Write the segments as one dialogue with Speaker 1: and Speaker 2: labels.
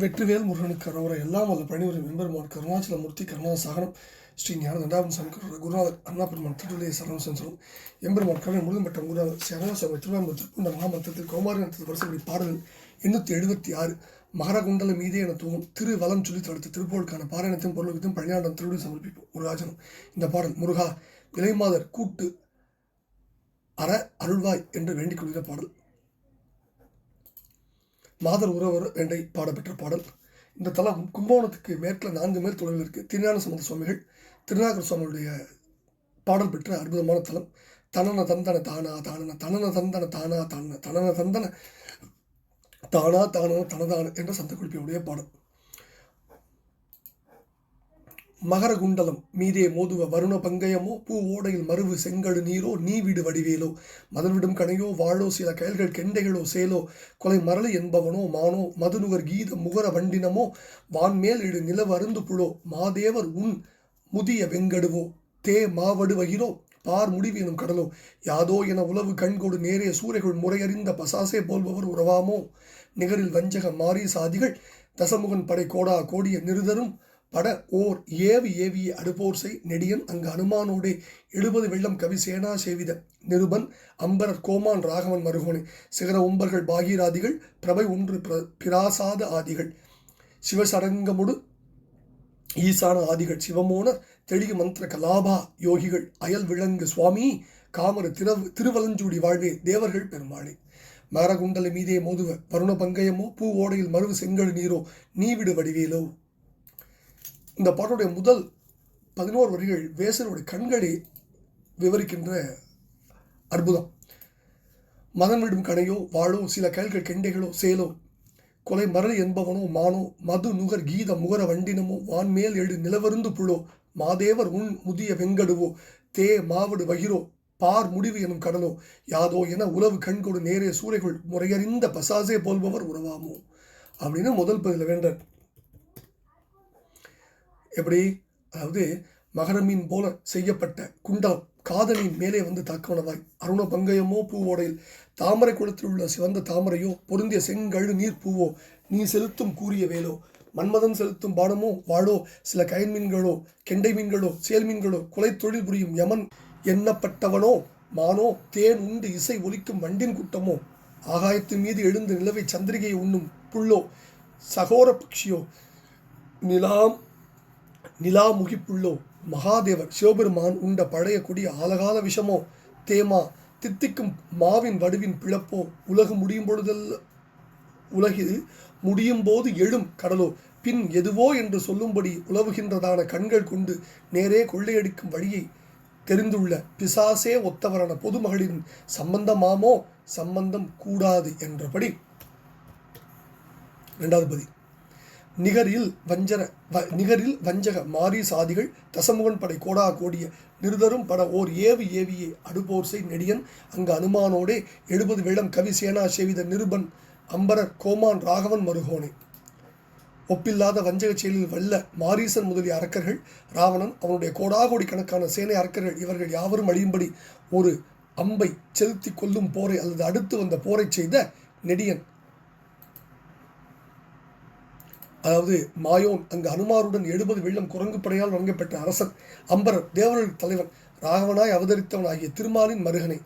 Speaker 1: வெற்றிவேல் முருகனுக்கு அரோரை எல்லாம் வல்ல பணிவரும் எம்பெருமான் கருணாச்சலமூர்த்தி கருணாசாகரம் ஸ்ரீ ஞான தண்டாபன் சங்கர் குருநாதர் அண்ணாபெருமான் திருவிழைய சரணம் சென்றோம். எம்பெருமான் கருணை முழுதும் பெற்ற குருநாதர் சரணாசாமி திருவாரூர் திருக்குண்ட மகாமந்திரத்தில் கௌமாரி நத்தத்தில் வருஷப்படி பாடல் எண்ணூற்றி எழுபத்தி ஆறு மகரகுண்டல மீதே என தூவும் திரு வலம் சொல்லி தடுத்து திருப்போருக்கான பாராயணத்தையும் பொருளுக்கும் பணியாளம் திருவிழி சமர்ப்பிப்போம். முருகாஜனம் இந்த பாடல் முருகா விலைமாதர் கூட்டு அற அருள்வாய் என்று வேண்டிக் கொள்கிற பாடல். மாதர் உறவர் வேண்டை பாடப்பெற்ற பாடல். இந்த தலம் கும்பகோணத்துக்கு மேற்கில் நான்கு மேல் தொழில் இருக்குது திருஞான சம்பந்த சுவாமிகள் திருநாகர சுவாமிகளுடைய பாடல் பெற்ற அற்புதமான தலம். தனன தந்தன தானா தானன தனன தந்தன தானா தானன தனன தந்தன தானா தானன தனதான என்ற சந்த குறிப்பியுடைய பாடல். மகர குண்டலம் மீதே மோதுவ வருண பங்கயமோ பூ ஓடையில் மருவு செங்கழு நீரோ நீ விடு வடிவேலோ. மதல்விடும் கணையோ வாழோ சில கயல்கள் கெண்டைகளோ சேலோ. கொலை மரளி என்பவனோ மானோ. மதுநுகர் கீத முகர வண்டினமோ வான்மேல் இடு நிலவு அருந்து புழோ மாதேவர் உன் முதிய வெங்கடுவோ. தே மாவடு வகிரோ பார் முடிவு எனும் கடலோ. யாதோ என உளவு கண்கோடு நேரே சூரைகள் முறையறிந்த பசாசே போல்பவர் உறவாமோ. நிகரில் வஞ்சக மாரி சாதிகள் தசமுகன் படை கோடா கோடிய நிருதரும் பட ஓர் ஏவி ஏவிய அடுப்போர் நெடியன் அங்கு அனுமானோடே எழுபது வெள்ளம் கவி சேனா சேவித நிருபன் அம்பரர் கோமான் ராகவன் மருகோனே. சிகர உம்பர்கள் பாகீராதிகள் பிரபை ஒன்று பிர- பிராசாத ஆதிகள். சிவசடங்கமுடு ஈசான ஆதிகள். சிவமோனர் தெளிய மந்திர கலாபா யோகிகள். அயல் விளங்கு சுவாமி காமர திரவு திருவலஞ்சூடி வாழ்வே தேவர்கள் பெருமாளே. மரகுண்டல மீதே மோதுவ வருண பங்கயமோ பூ ஓடையில் மருவு செங்கல் நீரோ நீவிடு வடிவேலோ. இந்த பாட்டுடைய முதல் பதினோரு வரிகள் வேசருடைய கண்களை விவரிக்கின்ற அற்புதம். மதம் விடும் கடையோ வாழோ சில கயல்கள் கெண்டைகளோ சேலோ கொலை மரளி என்பவனோ மானோ மது நுகர் கீத முகர வண்டினமோ வான்மேல் எழு நிலவருந்து புழோ மாதேவர் உன் முதிய வெங்கடுவோ தே மாவடு வகிரோ பார் முடிவு எனும் கடலோ யாதோ என உளவு கண்கொடு நேரே சூறைகள் முறையறிந்த பசாசே போல்பவர் உறவாமோ அப்படின்னு முதல் பதில வேண்டார். எப்படி? அதாவது மகரமீன் போல செய்யப்பட்ட குண்டலம் காதலின் மேலே வந்து தாக்கவனவாய். அருண பங்கயமோ பூவோடையில் தாமரை குளத்தில் உள்ள சிவந்த தாமரையோ பொருந்திய செங்கழு நீர் பூவோ நீ செலுத்தும் கூறிய வேலோ மன்மதன் செலுத்தும் பானமோ வாழோ சில கயன் மீன்களோ கெண்டை மீன்களோ சேல் மீன்களோ கொலை தொழில் புரியும் யமன் எண்ணப்பட்டவனோ மானோ தேன் உண்டு இசை ஒலிக்கும் வண்டின் கூட்டமோ ஆகாயத்தின் மீது எழுந்து நிலவை சந்திரிகையை உண்ணும் புள்ளோ சகோர பக்ஷியோ நிலாம் நிலா முகிப்புள்ளோ மகாதேவர் சிவபெருமான் உண்ட பழைய கொடிய ஆலகால விஷமோ தேமா தித்திக்கும் மாவின் வடுவின் பிளப்போ உலகு முடியும் பொழுதல்ல உலகில் முடியும் போது எழும் கடலோ பின் எதுவோ என்று சொல்லும்படி உலவுகின்றதான கண்கள் கொண்டு நேரே கொள்ளையடிக்கும் வழியை தெரிந்துள்ள பிசாசே ஒத்தவரான பொதுமகளின் சம்பந்தமாமோ சம்பந்தம் கூடாது என்றபடி. இரண்டாவது பதி நிகரில் வஞ்சர வ- நிகரில் வஞ்சக மாரி சாதிகள் தசமுகன் படை கோடா கோடிய நிருதரும் பட ஓர் ஏவு ஏவியே அடுபோர் நெடியன். அங்கு அனுமானோடே எழுபது வேளம் கவி சேனா சேவித நிருபன் அம்பரர் கோமான் ராகவன் மருகோனே. ஒப்பில்லாத வஞ்சக செயலில் வல்ல மாரீசன் முதலிய அரக்கர்கள் ராவணன் அவனுடைய கோடாகோடி கணக்கான சேனை அரக்கர்கள் இவர்கள் யாவரும் அழியும்படி ஒரு அம்பை செலுத்தி கொல்லும் போரை அல்லது அடுத்து வந்த போரை செய்த நெடியன். அதாவது மாயோன் அங்கு அனுமாருடன் எழுபது வெள்ளம் குரங்கு படையால் வழங்கப்பட்ட அரசன் அம்பரர் தேவர்கள் தலைவன் ராகவனாய் அவதரித்தவன் ஆகிய திருமாலின் மருகனை.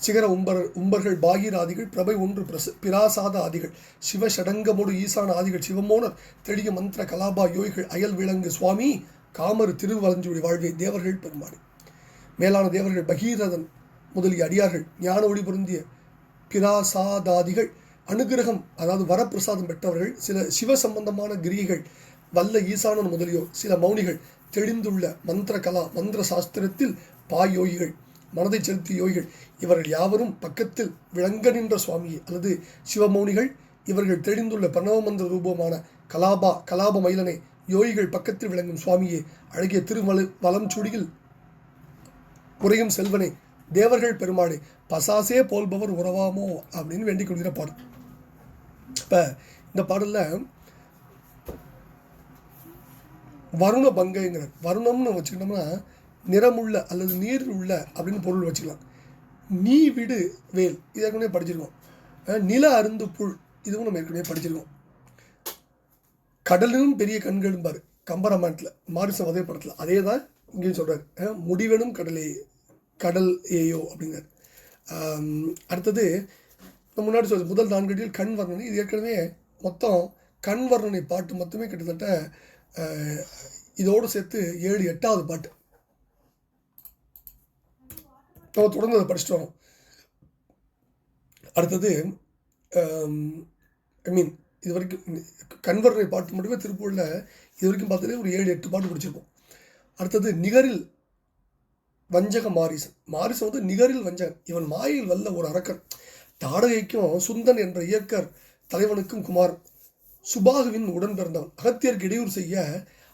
Speaker 1: சிகர உம்பர் உம்பர்கள் பாகீராதிகள் பிரபை ஒன்று பிரச பிராசாத ஆதிகள் சிவ ஷடங்கமோடு ஈசான ஆதிகள் சிவமோனர் தெளிய மந்திர கலாபா யோகிகள் அயல் விளங்கு சுவாமி காமரு திருவலஞ்சுடி வாழ்வை தேவர்கள் பெருமாடி மேலான தேவர்கள் பகீரதன் முதலிய அடியார்கள் ஞான ஒளி பொருந்திய பிராசாதாதிகள் அனுகிரகம் அதாவது வரப்பிரசாதம் பெற்றவர்கள் சில சிவ சம்பந்தமான கிரியைகள் வல்ல ஈசானன் முதலியோர் சில மௌனிகள் தெளிந்துள்ள மந்திர கலா மந்திர சாஸ்திரத்தில் பாயோகிகள் மனதை செலுத்திய யோகிகள் இவர்கள் யாவரும் பக்கத்தில் விளங்க நின்ற சுவாமி அல்லது சிவமௌனிகள் இவர்கள் தெளிந்துள்ள பிரணவ மந்திர ரூபமான கலாபா கலாப மயிலனை யோகிகள் பக்கத்தில் விளங்கும் சுவாமியே அழகிய திருவலு வலம் சுடியில் குறையும் செல்வனை தேவர்கள் பெருமாளே பசாசே போல்பவர் உறவாமோ அப்படின்னு வேண்டிக் கொள்கிற பாடல் இப்போ இந்த பாடலில் வருண பங்கைங்கிறார். வருணம்னு வச்சுக்கிட்டோம்னா நிறமுள்ள அல்லது நீர் உள்ள அப்படின்னு பொருள் வச்சுக்கலாம். நீ விடு வேல். இது ஏற்கனவே படிச்சிருக்கோம். நில அருந்து புல். இதுவும் நம்ம ஏற்கனவே படிச்சிருக்கோம். கடலும் பெரிய கண்களும் பாரு கம்பராமாயணத்தில் மாரிச அதே படத்தில் அதே தான் இங்கேயும் சொல்கிறார் முடிவெனும் கடலே கடல் ஏயோ அப்படிங்கிறார். அடுத்தது முன்னாடி சொல்ல முதல் நான்கு அடியில் கண் வர்ணனை. இது ஏற்கனவே மொத்தம் கண் வர்ணனை பாட்டு மட்டுமே கிட்டத்தட்ட இதோடு சேர்த்து ஏழு எட்டாவது பாட்டு. நம்ம தொடர்ந்து அதை படிச்சுட்டு வரோம். அடுத்தது ஐ மீன் இது வரைக்கும் கண்வர்ணனை பாட்டு மட்டுமே திருப்பூரில் இது வரைக்கும் பார்த்தாலே ஒரு ஏழு எட்டு பாட்டு படிச்சிருப்போம். அடுத்தது நிகரில் வஞ்சக மாரிசன். மாரிசன் வந்து நிகரில் வஞ்சகன். இவன் மாயில் வல்ல ஒரு அரக்கன். தாடகைக்கும் சுந்தன் என்ற இயக்கர் தலைவனுக்கும் குமார். சுபாகுவின் உடன் பிறந்தவன் அகத்தியருக்கு இடையூறு செய்ய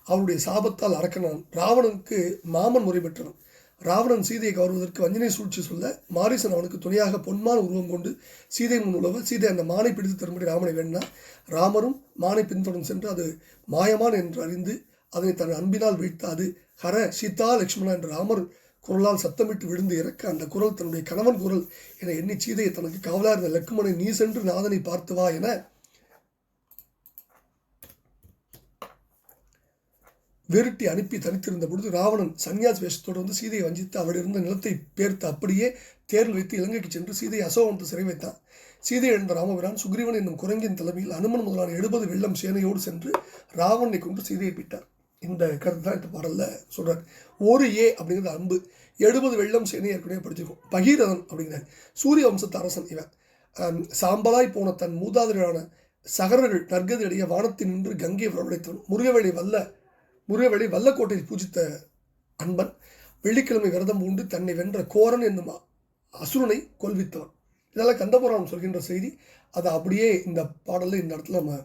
Speaker 1: அவருடைய சாபத்தால் அரக்கனான். ராவணனுக்கு மாமன் முறை பெற்றவன். ராவணன் சீதையை கவர்வதற்கு வஞ்சனை சூழ்ச்சி சொல்ல மாரிசன் அவனுக்கு துணையாக பொன்மான உருவம் கொண்டு சீதை முன் உழவ சீதை அந்த மானை பிடித்து தரும்படி ராமனை வேண்டினார் ராமரும் மானை பின்தொடர்ந்து சென்று அது மாயமான் என்று அறிந்து அதனை தன் அன்பினால் வீழ்த்தாது. ஹர சீதா லக்ஷ்மணா என்று ராமர் குரலால் சத்தமிட்டு விழுந்து இறக்க அந்த குரல் தன்னுடைய கணவன் குரல் என எண்ணி சீதையை தனக்கு காவலாக இருந்த லக்குமனை நீ சென்று நாதனை பார்த்து வா என விரட்டி அனுப்பி தனித்திருந்த பொழுது ராவணன் சன்னியாஸ் வேஷத்தோடு வந்து சீதையை வஞ்சித்து அவளிருந்த நிலத்தை பேர்த்து அப்படியே தேரில் வைத்து இலங்கைக்கு சென்று சீதையை அசோகவனத்தை சிறை வைத்தான். சீதை எழுந்த ராமபிரான் சுக்ரீவன் என்னும் குரங்கின் தலைமையில் அனுமன் முதலான எழுபது வெள்ளம் சேனையோடு சென்று ராவணனை கொண்டு சீதையை பிட்டார் இந்த கருத்து தான் இந்த பாடலில் சொல்கிறார் ஒரு ஏ அப்படிங்கிறது அன்பு எழுபது வெள்ளம் சேனை ஏற்கனவே படிச்சிருக்கோம். பகீரதன் அப்படிங்கிறார். சூரிய வம்சத்து அரசன் இவன். சாம்பலாய் போன தன் மூதாதையரான சகரர்கள் நற்கதியிடையே வானத்தில் நின்று கங்கை வரவழைத்தவன் முருகவேளை வல்ல முருகவேளை வல்லக்கோட்டை பூஜித்த அன்பன். வெள்ளிக்கிழமை விரதம் உண்டு தன்னை வென்ற கோரன் என்னும் அசுரனை கொல்வித்தவன். இதெல்லாம் கந்தபுராணம் சொல்கின்ற செய்தி. அதை அப்படியே இந்த பாடலில் இந்த இடத்துல நம்ம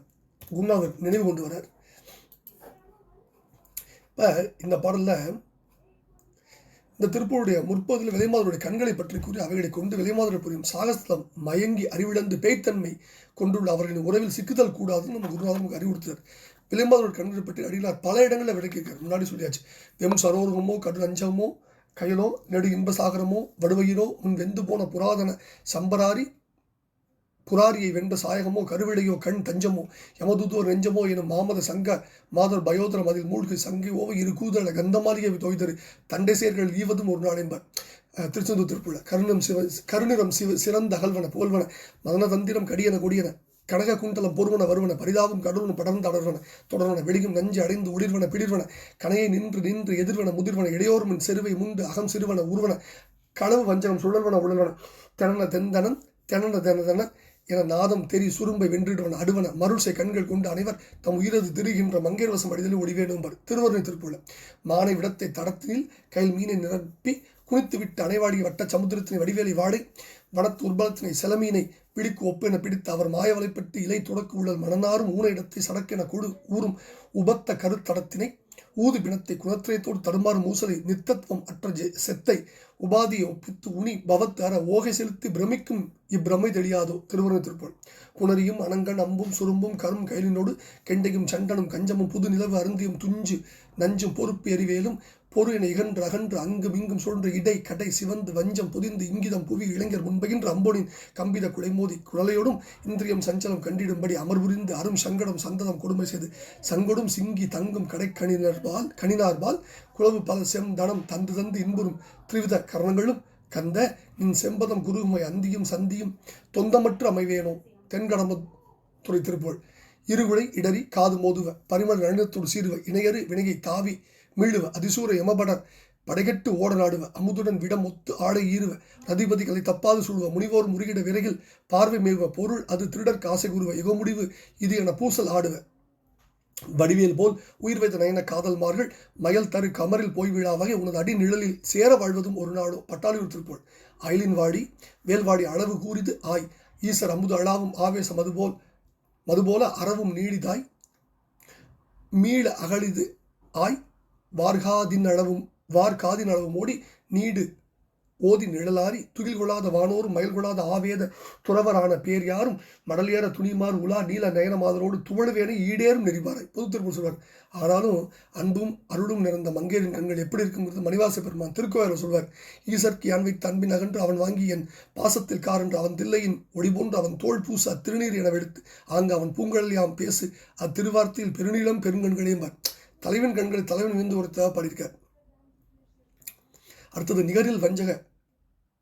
Speaker 1: குருநாதர் நினைவு கொண்டு வரார் இப்போ இந்த பாடலில் இந்த திருப்பூருடைய முற்பகுதியில் விலைமாதருடைய கண்களை பற்றி கூறி அவைகளை கொண்டு விலைமாதர் புரியும் சாகசத்தம் மயங்கி அறிவிழந்து பேய்த்தன்மை கொண்டுள்ள அவர்களின் உறவில் சிக்குதல் கூடாதுன்னு நம்ம குருநாதர் நமக்கு விலைமாதருடைய கண்களை பற்றி அடிகளார் பல இடங்களில் விளக்கியிருக்கார். முன்னாடி சொல்லியாச்சு வெம் சரோரகமோ கடு அஞ்சமோ கயலோ நெடு இன்ப சாகரமோ வடுவையிலோ முன் வெந்து போன புராதன சம்பராரி புராரியை வென்ற சாயகமோ கருவிடையோ கண் தஞ்சமோ யமதூதோ நெஞ்சமோ எனும் மாமத சங்க மாதர் பயோதரம் அதில் மூழ்கி சங்கி இரு கூதல கந்தமாலிய தொய்தரு தண்டை சேர்கள் ஈவதும் ஒரு நாள் என்பார். திருச்செந்தூர் திருப்புல கருணம் சிவ கருணிரம் சிவ சிறந்த அகல்வன போல்வன மதன தந்திரம் கடியன கொடியன கனக குண்டலம் பொருவன வருவன பரிதாபம் கடவுன படர்ந்து அடர்வன தொடர்வன வெடியும் நஞ்சு அடைந்து ஒளிர்வன பிளிர்வன கனையை நின்று நின்று எதிர்வன முதிர்வன இடையோர்மின் செருவை முண்டு அகம் சிறுவன உருவன களவு வஞ்சனம் சுழல்வன உழல்வன தெனன தெந்தனன் தெனன தெனதன என நாதம் தெரி சுரும்பை வென்றிடுவன அடுவன மருள்சை கண்கள் கொண்டு அனைவர் தம் உயிரது திரிகின்ற மங்கையர் வசம் அடிதலில் ஒளிவேணும்பர் திருவருணை திருப்புல மானை விடத்தை தடத்தில் கையில் மீனை நிரப்பி குனித்து விட்டு வட்ட சமுத்திரத்தினை வடிவேலை வாடை வனத்து உர்பலத்தினை செலமீனை பிடிக்கு ஒப்பென பிடித்து அவர் மாயவலைப்பட்டு இலை தொடக்கு உள்ள மணனாரும் ஊன இடத்தை சடக்கென கொடு ஊறும் உபத்த கருத்தடத்தினை ஊது பிணத்தை குணத்திரயத்தோடு தடுமாறும் மூசலை நித்தத்துவம் அற்ற ஜெ- செத்தை உபாதியை ஒப்பித்து உனி பவத்து அற ஓகை செலுத்தி பிரமிக்கும் இப்பிரமை தெளியாதோ? திருவருண திருப்போல் புணரியும் அனங்கன் அம்பும் சுரும்பும் கரும் கைலினோடு கெண்டையும் சண்டனும் கஞ்சமும் புது நிலவு அருந்தியும் துஞ்சு நஞ்சும் பொறுப்பு எரிவேலும் பொறு இகன்று அகன்று அங்கும் இங்கும் சுழன்று இடை கடை சிவந்து வஞ்சம் புதிந்து இங்கிதம் புவி இளைஞர் முன்பகின்ற அம்போனின் கம்பித குலைமோதி குழலையோடும் இந்திரியம் சஞ்சலம் கண்டிடும்படி அமர்புரிந்து அரும் சங்கடம் சந்ததம் கொடுமை செய்து சங்கொடும் சிங்கி தங்கும் கடைக்கணினர்பால் கணினார்பால் குளவு பல செம் தனம் தந்து தந்து இன்புறும் திரிவித கரணங்களும் கந்த நின் செம்பதம் குருகுமை அந்தியும் சந்தியும் தொந்தமற்று அமைவேனோ தென்கடமத்துறை திருப்புகழ் இருகுலை இடறி காது மோதுவ பரிமள நளினத்தோடு சீருவ இணையறு வினையை தாவி மீளுவ அதிசூர யமபடர் படைகட்டு ஓட நாடுவ அமுதுடன் விடம் ஒத்து ஆடை ஈருவ ரதிபதிகளை தப்பாது சுழுவ முனிவோர் முருகிட விரைகில் பார்வை மேல்வ பொருள் அது திருடர்க்கு ஆசை கூறுவ யுக முடிவு இது என பூசல் ஆடுவ. வடிவேல் போல் உயிர் வைத்த நயன காதல்மார்கள் மயல் தரு கமரில் போய் விழாவாக உனது அடி நிழலில் சேர வாழ்வதும் ஒரு நாளோ பட்டாளியூர் திருப்போல் அயலின் வாடி வேல்வாடி அளவு கூறிது ஆய் ஈசர் அமுது அழாவும் ஆவேசம் அதுபோல் மதுபோல அறவும் நீடிதாய் மீள அகழிது ஆய் வார்காதின் அளவும் வார்காதின் அளவும் ஓடி நீடு. ஓதி நிழலாரி துகில் கொள்ளாத வானோரும் மயில் கொள்ளாத ஆவேத துறவரான பேர் யாரும்? மடலேற துணிமார் உலா நீல நயனமாதரோடு துவழுவேனை ஈடேறும் நெறிவாரை பொது திருப்பூர் சொல்வார் ஆனாலும் அன்பும் அருளும் நிறைந்த மங்கையரின் கண்கள் எப்படி இருக்குங்கிறது மணிவாச பெருமான் திருக்கோயிலில் சொல்வார். ஈசற்கு யான் வைத்த அன்பின் அகன்று அவன் வாங்கி என் பாசத்தில் காரென்று அவன் தில்லையின் ஒளி போன்று அவன் தோல் பூச அத்திருநீர் என வெடுத்து ஆங்கு அவன் பூங்கழல் யாம் பேசு அத்திருவார்த்தையில் பெருநீளம் பெருங்கண்களையும் பார். தலைவன் கண்களை தலைவன் விந்து ஒரு தேவைப்படுகிறார் அடுத்தது நிகரில் வஞ்சக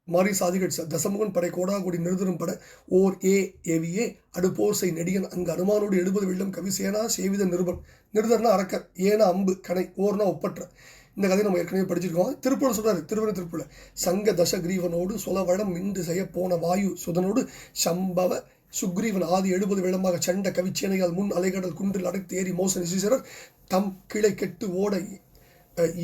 Speaker 1: மாரி சாதிகள் தசமுகன் படை கோடாகுடி நிறுதரும் பட ஓர் ஏ ஏவியே அடுப்போசை நெடியன் அங்கு அனுமானோடு எழுபது வெள்ளம் கவிசேனா சேவித நிருபன் நிருதர்னா அரக்கர் ஏனா அம்பு கணை ஓர்னா ஒப்பற்ற. இந்த கதையை நம்ம ஏற்கனவே படிச்சிருக்கோம். திருப்பூர் சொல்றாரு திருவண்ண திருப்பூர் சங்க தசகிரீவனோடு சொலவளம் மிண்டு செய்ய போன வாயு சுதனோடு சம்பவ சுக்ரீவன் ஆதி எழுபது வெள்ளமாக சண்ட கவிச்சேனையால் முன் அலைகடல் குன்றில் அடைத்து ஏறி மோச நிசீசரர் தம் கிளை கெட்டு ஓட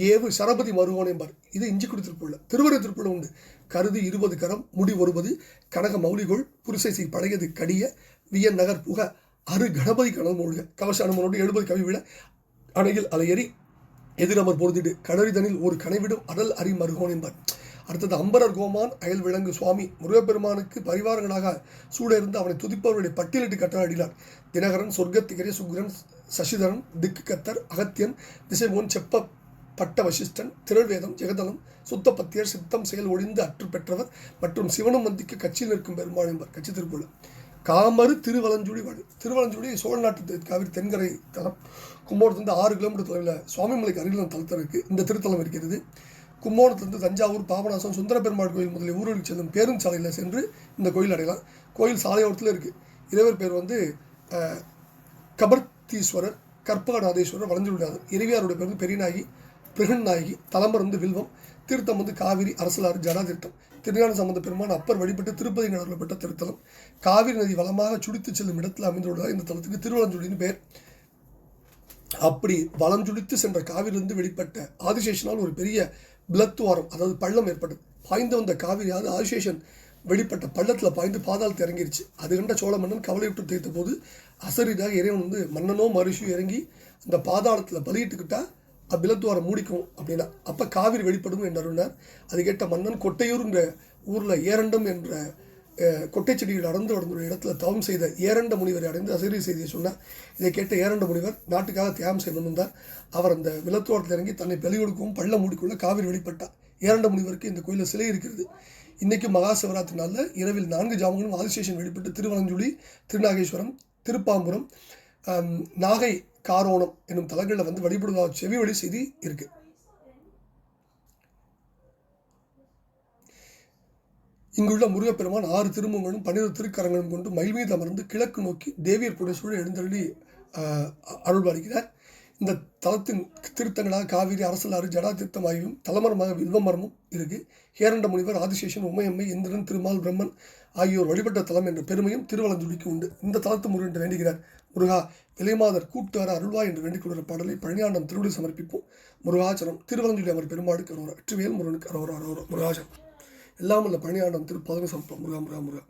Speaker 1: ஏவு சரபதி மருவோன் என்பார். இது இஞ்சிக்குடி திருப்புள்ள திருவரை திருப்புள்ள உண்டு. கருது இருபது கரம் முடி ஒருபது கனக மௌலிகோள் புரிசைசி பழையது கடிய வியன் நகர் புக அரு கணபதி கணல் மூழ்க. கவச அனுமனோடு எழுபது கவி விட அணையில் அலையறி எதிரமர் பொருதிடு கடறிதனில் ஒரு கனைவிடும் அடல் அரி மருகோன் என்பார். அடுத்தது அம்பரர் கோமான் அயல் விலங்கு சுவாமி முருகப்பெருமானுக்கு பரிவாரங்களாக சூட இருந்து அவனை துதிப்பவருடைய பட்டியலிட்டு கட்டளையிடார் தினகரன் சொர்க்கத்திகரே சுக்ரன் சசிதரன் திக்கு கத்தர் அகத்தியன் திசைமோன் செப்ப பட்ட வசிஷ்டன் திரள்வேதம் ஜெகதலம் சுத்தப்பத்தியர் சித்தம் செயல் ஒழிந்து அற்று பெற்றவர் மற்றும் சிவனும் மந்திக்கு கட்சியில் நிற்கும் பெருமாள் என்பார். கட்சி திருக்குள்ள காமரு திருவலஞ்சுழி வழி. திருவலஞ்சுழி சோழ நாட்டு காவிரி தென்கரை தலம். கும்போணத்துலேருந்து ஆறு கிலோமீட்டர் தொலைவில் சுவாமிமலைக்கு அருகில் தலத்தில் இருக்குது இந்த திருத்தலம் இருக்கிறது. கும்போணத்திலிருந்து தஞ்சாவூர் பாபநாசம் சுந்தர பெருமாள் கோயில் முதலிய ஊர்களுக்கு செல்லும் பேருந்து சாலையில் சென்று இந்த கோயில் அடையலாம். கோயில் சாலையோரத்தில் இருக்குது இறைவர் பேர் வந்து அஹ், கபர்த்தீஸ்வரர் கற்பகநாதேஸ்வரர் வளர்ந்துள்ளார். இறைவியாருடைய பேர் வந்து பெரியநாயகி பிரகன்நாயகி தலம்பர் வந்து வில்வம் தீர்த்தம் வந்து காவிரி அரசலாறு ஜடா தீர்த்தம் திருஞான சம்பந்த பெருமான் அப்பர் வழிபட்டு திருப்பதி நகரில் பெற்ற திருத்தலம். காவிரி நதி வளமாக சுடித்து செல்லும் இடத்தில் அமைந்துள்ளதால் இந்த தலத்துக்கு திருவளஞ்சுழின்னு பேர். அப்படி வளம் சுடித்து சென்ற காவிரிலிருந்து வெளிப்பட்ட ஆதிசேஷனால் ஒரு பெரிய பிளத்துவாரம் அதாவது பள்ளம் ஏற்பட்டது. பாய்ந்து வந்த காவிரியாவது ஆசேஷன் வெளிப்பட்ட பள்ளத்தில் பாய்ந்து பாதாளத்தை இறங்கிருச்சு. அது கண்ட சோழ மன்னன் கவலையுற்று தேய்த்த போது அசரிதாக இறைவன் வந்து மன்னனோ மரிஷியோ இறங்கி அந்த பாதாளத்தில் பலியிட்டுக்கிட்டா அப்பிலத்துவாரம் மூடிக்கும் அப்படின்னா. அப்போ காவிரி வெளிப்படும் என்று அருளினார்? அது கேட்ட மன்னன் கொட்டையூர்ன்ற ஊரில் ஏரண்டம் என்ற கொட்டைச்செடியில் கொட்டைச் அடர்ந்து வளர்ந்த இடத்துல தவம் செய்த ஏரண்ட முனிவரை அடைந்து அசரி செய்தியை சொன்னார். இதை கேட்ட ஏரண்ட முனிவர் நாட்டுக்காக தியாகம் செய்து அவர் அந்த விலத்தோட்டத்தில் இறங்கி தன்னை பலி கொடுக்கவும் பள்ளம் மூடிக்கொள்ள காவிரி வெளிப்பட்டார். ஏரண்ட முனிவருக்கு இந்த கோயிலில் சிலை இருக்கிறது. இன்றைக்கு மகா சிவராத்திரி நாளில் இரவில் நான்கு ஜாமங்களும் ஆதிசேஷன் வெளிப்பட்டு திருவலஞ்சுழி திருநாகேஸ்வரம் திருப்பாம்புரம் நாகை காரோணம் என்னும் தலங்களில் வந்து வழிபடுவதாக செவி வழி செய்தி இருக்குது இங்குள்ள முருகப்பெருமான் ஆறு திருமுகங்களும் பன்னிரு திருக்கரங்களும் கொண்டு மயில் மீது அமர்ந்து கிழக்கு நோக்கி தேவியர் புடசூழ எழுந்தருளி ஆஹ், இந்த தலத்தின் திருத்தங்களாக காவிரி அரசலாறு ஜடா தீர்த்தம் ஆகியும் தலமரமாக வில்வமரமும் இருக்கு. ஹேரண்ட முனிவர் ஆதிசேஷன் உமையம்மை இந்திரன் திருமால் பிரம்மன் ஆகியோர் வழிபட்ட தலம் என்ற பெருமையும் திருவலஞ்சுடிக்கு உண்டு. இந்த தலத்து முருகன் என்று வேண்டுகிறார். முருகா விலைமாதர் கூட்டு வர அருள்வா என்று வேண்டிக் கொள்கிற பாடலை பழனியாண்டம் திருவிழி சமர்ப்பிப்போம். முருகாச்சரம் திருவலஞ்சுடி அவர் பெருமாளுக்கு அரோரா வெற்றிவேல் முருகனுக்கு அரோரா அரோரா முருகாச்சரம் எல்லாம் உள்ள பழனியாண்டம் திருப்பதவி சம்பம் முருகா முருகா முருகா.